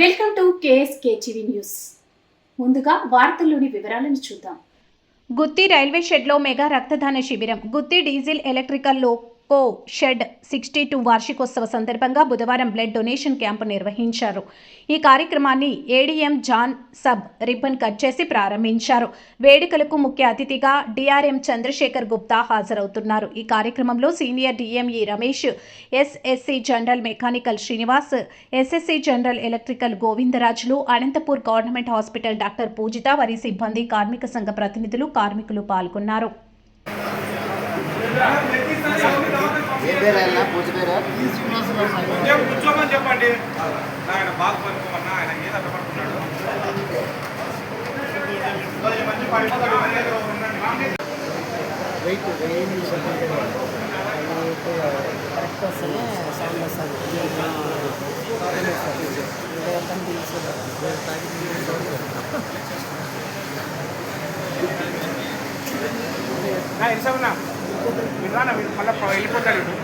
Welcome to KSK TV news. ముందుగా వార్తల్లోని వివరాలను చూద్దాం. గుత్తి రైల్వే షెడ్లో మెగా రక్తదాన శిబిరం Gooty diesel electrical co shed sixty two వార్షికోత్సవ సందర్భంగా బుధవారం బ్లడ్ డొనేషన్ క్యాంపు నిర్వహించారు. ఈ కార్యక్రమాన్ని ఏడీఎం జాన్ సబ్ రిబ్బన్ కట్ చేసి ప్రారంభించారు. వేడుకలకు ముఖ్య అతిథిగా డిఆర్ఎం చంద్రశేఖర్ గుప్తా హాజరవుతున్నారు. ఈ కార్యక్రమంలో senior DME Ramesh SSC general mechanical Srinivas SSC general electrical Govindarajulu Anantapur government hospital doctor Pujitha వారి సిబ్బంది కార్మిక సంఘ ప్రతినిధులు కార్మికులు పాల్గొన్నారు. ఏ పేరు ఆయన పూజ పేరు? కొంచెం కూర్చోమని చెప్పండి. ఆయన బాగా పడుకోమన్నా ఆయన ఏది పడుకున్నాడు మంచి పడిపోతాడు. వెయిట్ వెయిట్ కరెక్ట్ వస్తేనే సౌండ్ వస్తుంది నా? మీరు మళ్ళీ వెళ్ళిపోతాడు వీడు.